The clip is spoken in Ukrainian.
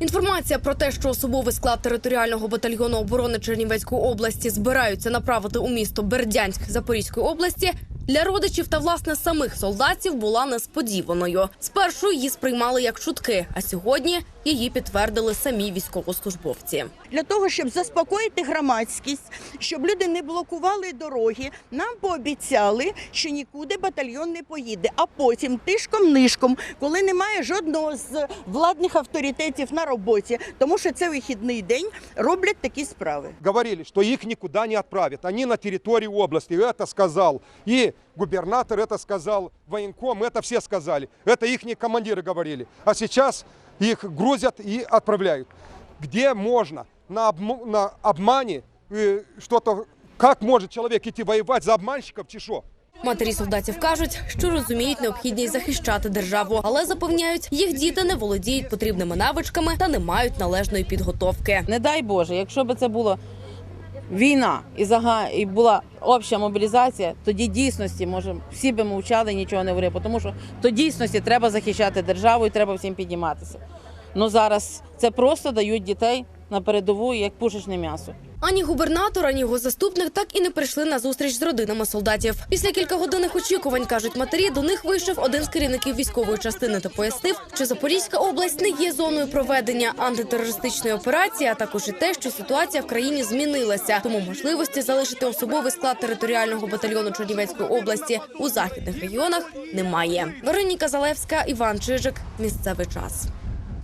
Інформація про те, що особовий склад територіального батальйону оборони Чернівецької області збираються направити у місто Бердянськ Запорізької області. Для родичів та власне самих солдатів була несподіваною. Спершу її сприймали як чутки, а сьогодні її підтвердили самі військовослужбовці. Для того, щоб заспокоїти громадськість, щоб люди не блокували дороги, нам пообіцяли, що нікуди батальйон не поїде. А потім тишком-нишком, коли немає жодного з владних авторитетів на роботі, тому що це вихідний день, роблять такі справи. говорили, что их никуда не отправят. Они на территории области. Это сказал и губернатор, это сказал военком, это все сказали. Это их командиры говорили. А сейчас их грузят и отправляют. Где можно на, обм- на обмане э, что-то... Как может человек идти воевать за обманщиков, чешо? Матері солдатів кажуть, що розуміють необхідність захищати державу, але запевняють, їх діти не володіють потрібними навичками та не мають належної підготовки. Не дай Боже, якщо б це було війна і зага і була обща мобілізація, тоді дійсності може всі би мовчали, нічого не говорили, тому що то дійсності треба захищати державу і треба всім підніматися. Ну зараз це просто дають дітей на передову як пушечне м'ясо. Ані губернатор, ані його заступник так і не прийшли на зустріч з родинами солдатів. Після кількагодинних очікувань кажуть матері, до них вийшов один з керівників військової частини та пояснив, що Запорізька область не є зоною проведення антитерористичної операції, а також і те, що ситуація в країні змінилася. Тому можливості залишити особовий склад територіального батальйону Чернівецької області у західних регіонах немає. Вероніка Залевська, Іван Чижик. Місцевий час.